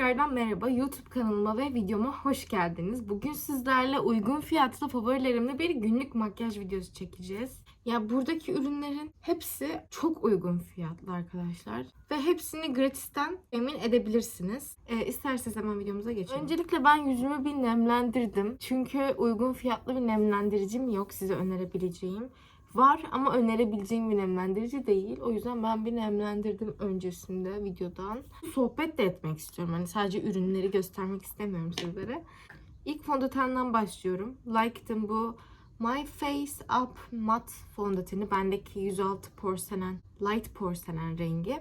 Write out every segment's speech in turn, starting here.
tekrardan merhaba. YouTube kanalıma ve videoma hoş geldiniz. Bugün sizlerle uygun fiyatlı favorilerimle bir günlük makyaj videosu çekeceğiz. Ya buradaki ürünlerin hepsi çok uygun fiyatlı arkadaşlar. Ve hepsini gratisten emin edebilirsiniz. Ee, isterseniz hemen videomuza geçelim. Öncelikle ben yüzümü bir nemlendirdim. Çünkü uygun fiyatlı bir nemlendiricim yok size önerebileceğim. Var ama önerebileceğim bir nemlendirici değil. O yüzden ben bir nemlendirdim öncesinde videodan. Sohbet de etmek istiyorum. Hani sadece ürünleri göstermek istemiyorum sizlere. İlk fondötenden başlıyorum. Like'dım bu My Face Up Matte fondöteni. Bendeki 106 porselen, light porselen rengi.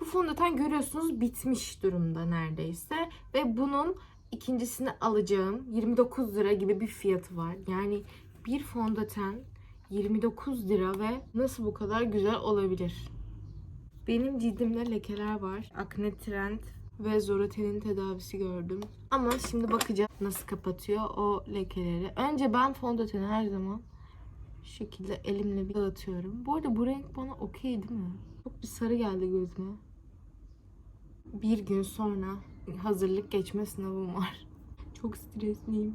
Bu fondöten görüyorsunuz bitmiş durumda neredeyse. Ve bunun ikincisini alacağım. 29 lira gibi bir fiyatı var. Yani bir fondöten 29 lira ve nasıl bu kadar güzel olabilir? Benim cildimde lekeler var. Akne trend ve Zorotel'in tedavisi gördüm. Ama şimdi bakacağım nasıl kapatıyor o lekeleri. Önce ben fondöteni her zaman şu şekilde elimle bir dağıtıyorum. Bu arada bu renk bana okey değil mi? Çok bir sarı geldi gözüme. Bir gün sonra hazırlık geçme sınavım var. Çok stresliyim.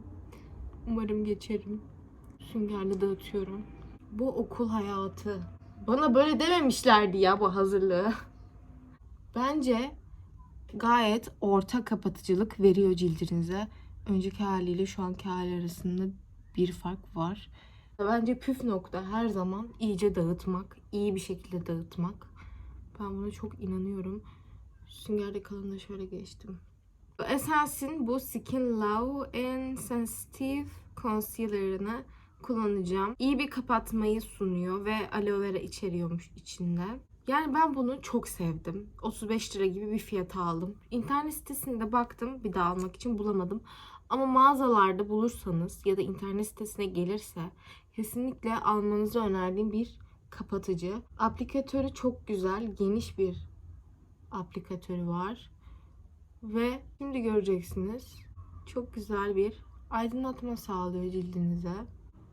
Umarım geçerim. Süngerle dağıtıyorum. Bu okul hayatı. Bana böyle dememişlerdi ya bu hazırlığı. Bence gayet orta kapatıcılık veriyor cildinize. Önceki haliyle şu anki hali arasında bir fark var. Bence püf nokta her zaman iyice dağıtmak, iyi bir şekilde dağıtmak. Ben buna çok inanıyorum. Süngerde kalanına şöyle geçtim. Essence'in bu Skin Love and Sensitive Concealer'ını kullanacağım. İyi bir kapatmayı sunuyor ve aloe vera içeriyormuş içinde. Yani ben bunu çok sevdim. 35 lira gibi bir fiyata aldım. İnternet sitesinde baktım bir daha almak için bulamadım. Ama mağazalarda bulursanız ya da internet sitesine gelirse kesinlikle almanızı önerdiğim bir kapatıcı. Aplikatörü çok güzel, geniş bir aplikatörü var. Ve şimdi göreceksiniz. Çok güzel bir aydınlatma sağlıyor cildinize.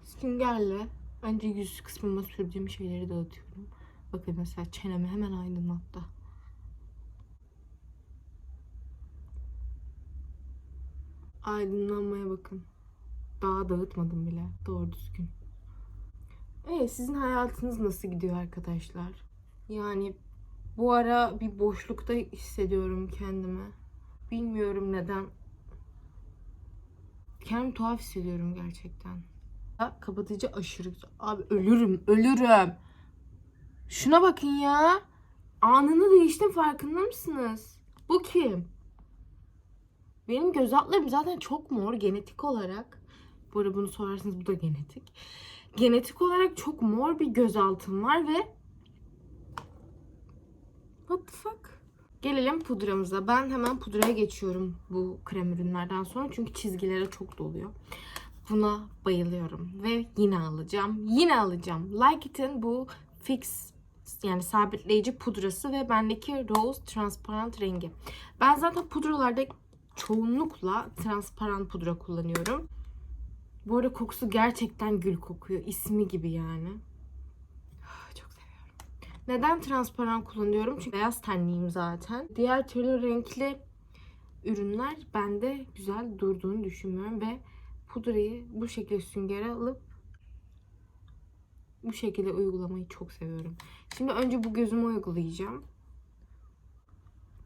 Süngerle önce yüz kısmıma sürdüğüm şeyleri dağıtıyorum. Bakın mesela çenemi hemen aydınlattı. Aydınlanmaya bakın. Daha dağıtmadım bile. Doğru düzgün. Evet sizin hayatınız nasıl gidiyor arkadaşlar? Yani bu ara bir boşlukta hissediyorum kendimi. Bilmiyorum neden. Kendimi tuhaf hissediyorum gerçekten. Kapatıcı aşırı güzel. Abi ölürüm, ölürüm. Şuna bakın ya. Anını değiştim farkında mısınız? Bu kim? Benim göz altlarım zaten çok mor genetik olarak. Bu arada bunu sorarsanız bu da genetik. Genetik olarak çok mor bir gözaltım var ve What the fuck? Gelelim pudramıza. Ben hemen pudraya geçiyorum bu krem ürünlerden sonra. Çünkü çizgilere çok doluyor. Buna bayılıyorum. Ve yine alacağım. Yine alacağım. Like It'in bu fix yani sabitleyici pudrası ve bendeki rose transparent rengi. Ben zaten pudralarda çoğunlukla transparan pudra kullanıyorum. Bu arada kokusu gerçekten gül kokuyor. İsmi gibi yani. Çok seviyorum. Neden transparan kullanıyorum? Çünkü beyaz tenliyim zaten. Diğer türlü renkli ürünler bende güzel durduğunu düşünmüyorum ve pudrayı bu şekilde süngere alıp bu şekilde uygulamayı çok seviyorum. Şimdi önce bu gözüme uygulayacağım.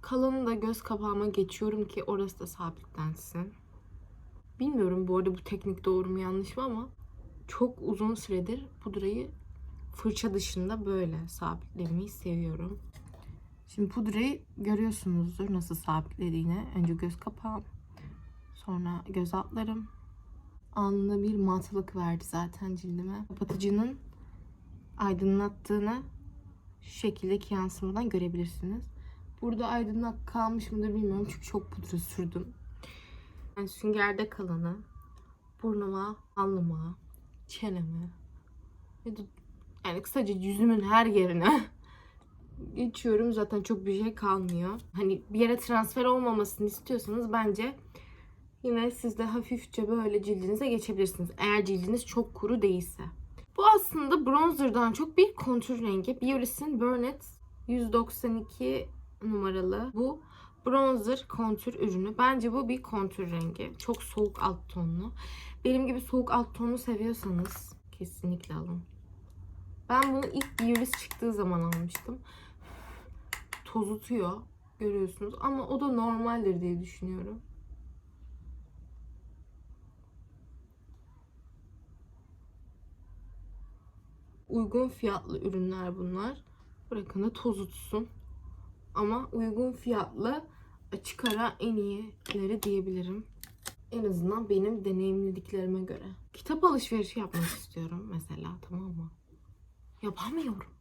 Kalanını da göz kapağıma geçiyorum ki orası da sabitlensin. Bilmiyorum bu arada bu teknik doğru mu yanlış mı ama çok uzun süredir pudrayı fırça dışında böyle sabitlemeyi seviyorum. Şimdi pudrayı görüyorsunuzdur nasıl sabitlediğini. Önce göz kapağım, sonra göz altlarım. Anında bir matlık verdi zaten cildime. Kapatıcının aydınlattığını şu şekildeki yansımadan görebilirsiniz. Burada aydınlat kalmış mıdır bilmiyorum çünkü çok pudra sürdüm. Yani süngerde kalanı burnuma, alnıma, çeneme yani kısaca yüzümün her yerine geçiyorum. Zaten çok bir şey kalmıyor. Hani bir yere transfer olmamasını istiyorsanız bence yine siz de hafifçe böyle cildinize geçebilirsiniz. Eğer cildiniz çok kuru değilse. Bu aslında bronzerdan çok bir kontür rengi. Biolis'in Burnett 192 numaralı bu bronzer kontür ürünü. Bence bu bir kontür rengi. Çok soğuk alt tonlu. Benim gibi soğuk alt tonlu seviyorsanız kesinlikle alın. Ben bunu ilk Biolis çıktığı zaman almıştım. Tozutuyor görüyorsunuz ama o da normaldir diye düşünüyorum. Uygun fiyatlı ürünler bunlar. Bırakın da tozutsun. Ama uygun fiyatlı açık ara en iyileri diyebilirim. En azından benim deneyimlediklerime göre. Kitap alışverişi yapmak istiyorum mesela tamam mı? Yapamıyorum.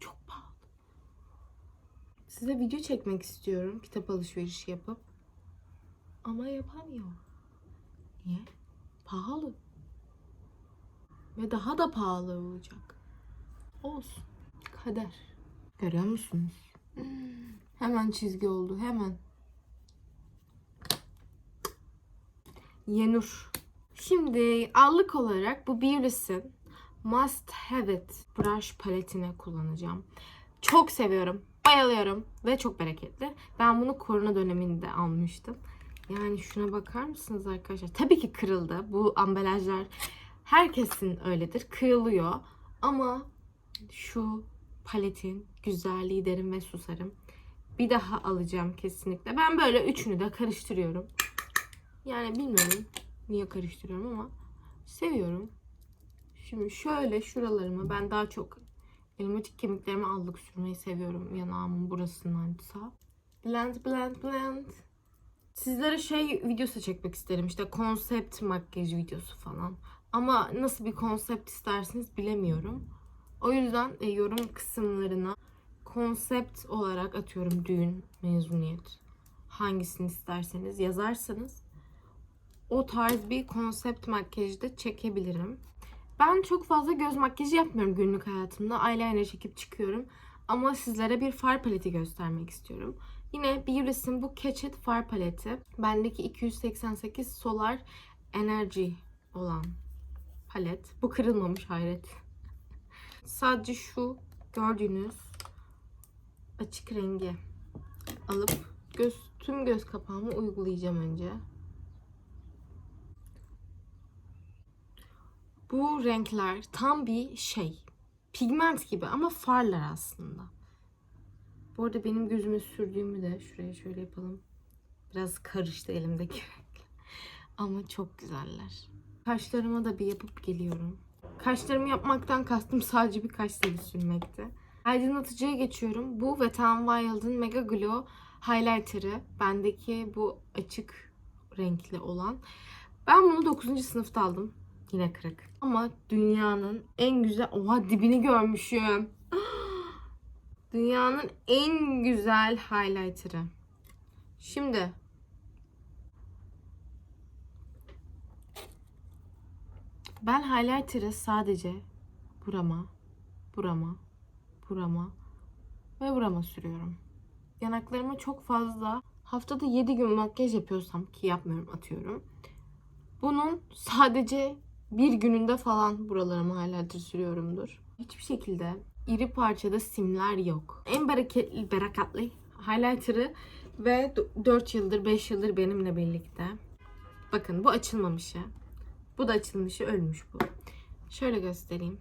Çok pahalı. Size video çekmek istiyorum kitap alışverişi yapıp. Ama yapamıyorum. Niye? Pahalı. Ve daha da pahalı olacak. Olsun. Kader. Görüyor musunuz? Hmm, Hemen çizgi oldu. Hemen. Yenur. Şimdi allık olarak bu Beulis'in Must Have It brush paletini kullanacağım. Çok seviyorum. Bayılıyorum. Ve çok bereketli. Ben bunu korona döneminde almıştım. Yani şuna bakar mısınız arkadaşlar? Tabii ki kırıldı. Bu ambalajlar herkesin öyledir. Kırılıyor. Ama şu paletin güzelliği derim ve susarım. Bir daha alacağım kesinlikle. Ben böyle üçünü de karıştırıyorum. Yani bilmiyorum niye karıştırıyorum ama seviyorum. Şimdi şöyle şuralarımı ben daha çok elmatik kemiklerime allık sürmeyi seviyorum. Yanağımın burasından sağ. Blend blend blend. Sizlere şey videosu çekmek isterim. İşte konsept makyaj videosu falan. Ama nasıl bir konsept isterseniz bilemiyorum. O yüzden e, yorum kısımlarına konsept olarak atıyorum düğün, mezuniyet. Hangisini isterseniz yazarsanız o tarz bir konsept makyajda çekebilirim. Ben çok fazla göz makyajı yapmıyorum günlük hayatımda. Eyeliner çekip çıkıyorum. Ama sizlere bir far paleti göstermek istiyorum. Yine Beulis'in bu Catch It far paleti. Bendeki 288 Solar Energy olan palet. Bu kırılmamış hayret. Sadece şu gördüğünüz açık rengi alıp göz tüm göz kapağımı uygulayacağım önce. Bu renkler tam bir şey. Pigment gibi ama farlar aslında. Bu arada benim gözüme sürdüğümü de şuraya şöyle yapalım. Biraz karıştı elimdeki renkler. Ama çok güzeller. Kaşlarıma da bir yapıp geliyorum. Kaşlarımı yapmaktan kastım sadece bir kaş teli sürmekti. Aydınlatıcıya geçiyorum. Bu Wet n Wild'ın Mega Glow Highlighter'ı. Bendeki bu açık renkli olan. Ben bunu 9. sınıfta aldım. Yine kırık. Ama dünyanın en güzel... Oha dibini görmüşüm. Dünyanın en güzel highlighter'ı. Şimdi ben highlighter'ı sadece burama, burama, burama ve burama sürüyorum. Yanaklarıma çok fazla haftada 7 gün makyaj yapıyorsam ki yapmıyorum atıyorum. Bunun sadece bir gününde falan buralarıma highlighter sürüyorumdur. Hiçbir şekilde iri parçada simler yok. En bereketli, bereketli highlighter'ı ve 4 yıldır 5 yıldır benimle birlikte. Bakın bu açılmamışı. Bu da açılmışı ölmüş bu. Şöyle göstereyim.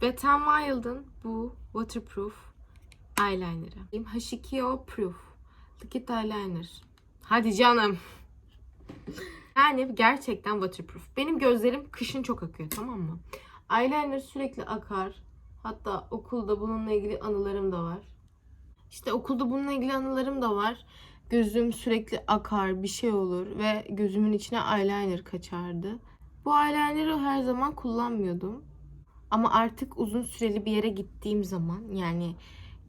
Wet n Wild'ın bu waterproof eyeliner'ı. H2O Proof Liquid Eyeliner. Hadi canım. Yani gerçekten waterproof. Benim gözlerim kışın çok akıyor tamam mı? Eyeliner sürekli akar. Hatta okulda bununla ilgili anılarım da var. İşte okulda bununla ilgili anılarım da var. Gözüm sürekli akar, bir şey olur ve gözümün içine eyeliner kaçardı. Bu eyeliner'ı her zaman kullanmıyordum. Ama artık uzun süreli bir yere gittiğim zaman yani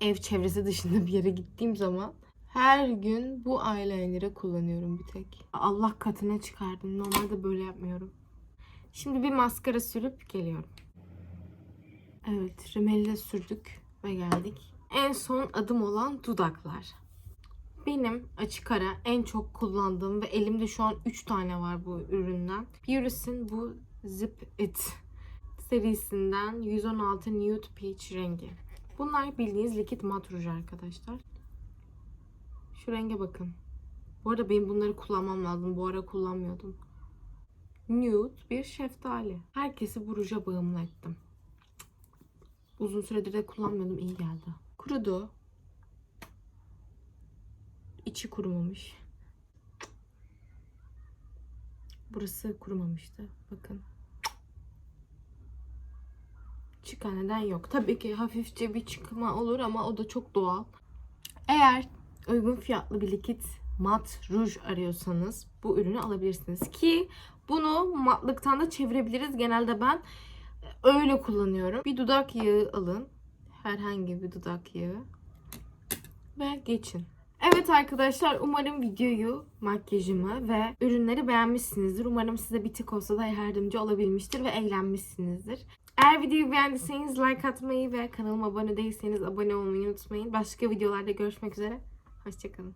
ev çevresi dışında bir yere gittiğim zaman her gün bu eyeliner'ı kullanıyorum bir tek. Allah katına çıkardım. Normalde böyle yapmıyorum. Şimdi bir maskara sürüp geliyorum. Evet, rimeli de sürdük ve geldik. En son adım olan dudaklar. Benim açık ara en çok kullandığım ve elimde şu an 3 tane var bu üründen. Beulis'in bu Zip It serisinden 116 Nude Peach rengi. Bunlar bildiğiniz likit mat ruj arkadaşlar. Şu renge bakın. Bu arada benim bunları kullanmam lazım. Bu ara kullanmıyordum. Nude bir şeftali. Herkesi bu ruja bağımlı ettim. Uzun süredir de kullanmıyordum. iyi geldi. Kurudu. İçi kurumamış. Burası kurumamıştı. Bakın. Çıkan neden yok. Tabii ki hafifçe bir çıkma olur ama o da çok doğal. Eğer uygun fiyatlı bir likit mat ruj arıyorsanız bu ürünü alabilirsiniz. Ki bunu matlıktan da çevirebiliriz. Genelde ben öyle kullanıyorum. Bir dudak yağı alın. Herhangi bir dudak yağı. Ve geçin. Evet arkadaşlar umarım videoyu, makyajımı ve ürünleri beğenmişsinizdir. Umarım size bir tık olsa da yardımcı olabilmiştir ve eğlenmişsinizdir. Eğer videoyu beğendiyseniz like atmayı ve kanalıma abone değilseniz abone olmayı unutmayın. Başka videolarda görüşmek üzere. Hoşçakalın.